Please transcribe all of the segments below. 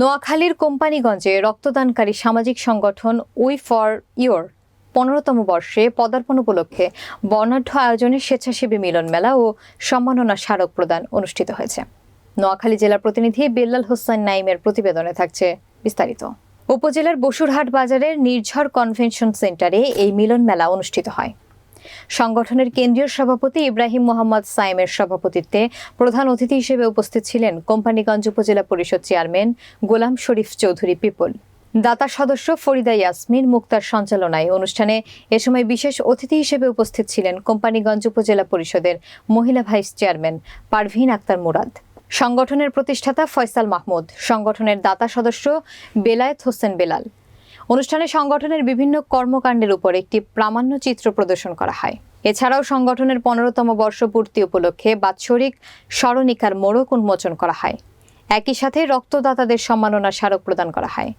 নোয়াখালীর কোম্পানিগঞ্জে রক্তদানকারী সামাজিক সংগঠন উই ফর ইয়োর পনেরোতম বর্ষে পদার্পণ উপলক্ষে বর্ণাঢ্য আয়োজনে স্বেচ্ছাসেবী মিলন মেলা ও সম্মাননা স্মারক প্রদান অনুষ্ঠিত হয়েছে। নোয়াখালী জেলার প্রতিনিধি বেল্লাল হোসেন নাইমের প্রতিবেদনে থাকছে বিস্তারিত। উপজেলার বসুরহাট বাজারের নির্ঝর কনভেনশন সেন্টারে এই মিলন মেলা অনুষ্ঠিত হয়। সংগঠনের কেন্দ্রীয় সভাপতি ইব্রাহিম মোহাম্মদ সাইমের সভাপতিত্বে প্রধান অতিথি হিসেবে উপস্থিত ছিলেন কোম্পানিগঞ্জ উপজেলা পরিষদ চেয়ারম্যান গোলাম শরীফ চৌধুরী পিপল। দাতা সদস্য ফরিদা ইয়াসমিন মুক্তার সঞ্চালনায় অনুষ্ঠানে এ সময় বিশেষ অতিথি হিসেবে উপস্থিত ছিলেন কোম্পানিগঞ্জ উপজেলা পরিষদের মহিলা ভাইস চেয়ারম্যান পারভিন আক্তার মুরাদ। সংগঠনের প্রতিষ্ঠাতা ফয়সাল মাহমুদ, সংগঠনের দাতা সদস্য বেলায়েত হোসেন বেলাল। অনুষ্ঠানে সংগঠনের বিভিন্ন কর্মকাণ্ডের উপর একটি প্রামাণ্য চিত্র প্রদর্শন করা হয়। এছাড়াও সংগঠনের পনেরোতম বর্ষপূর্তি উপলক্ষে বাৎসরিক স্মরণিকার মোড়ক উন্মোচন করা হয়। একই সাথে রক্তদাতাদের সম্মাননা স্মারক প্রদান করা হয়।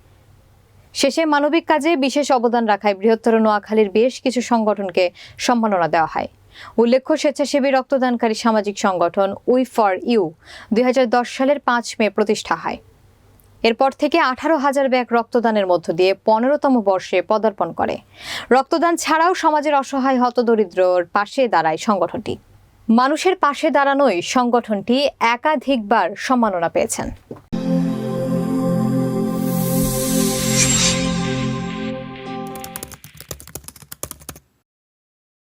শেষে মানবিক কাজে বিশেষ অবদান রাখায় বৃহত্তর নোয়াখালীর বেশ কিছু সংগঠনকে সম্মাননা দেওয়া হয়। উল্লেখ্য, স্বেচ্ছাসেবী রক্তদানকারী সামাজিক সংগঠন উই ফর ইউ দুই হাজার দশ সালের পাঁচ মে প্রতিষ্ঠা হয়। এরপর থেকে আঠারো হাজার ব্যাগ রক্তদানের মধ্য দিয়ে পনেরোতম বর্ষে পদার্পণ করে। রক্তদান ছাড়াও সমাজের অসহায় হতদরিদ্রর পাশে দাঁড়ায় সংগঠনটি। মানুষের পাশে দাঁড়ানোই সংগঠনটি একাধিকবার সম্মাননা পেয়েছেন।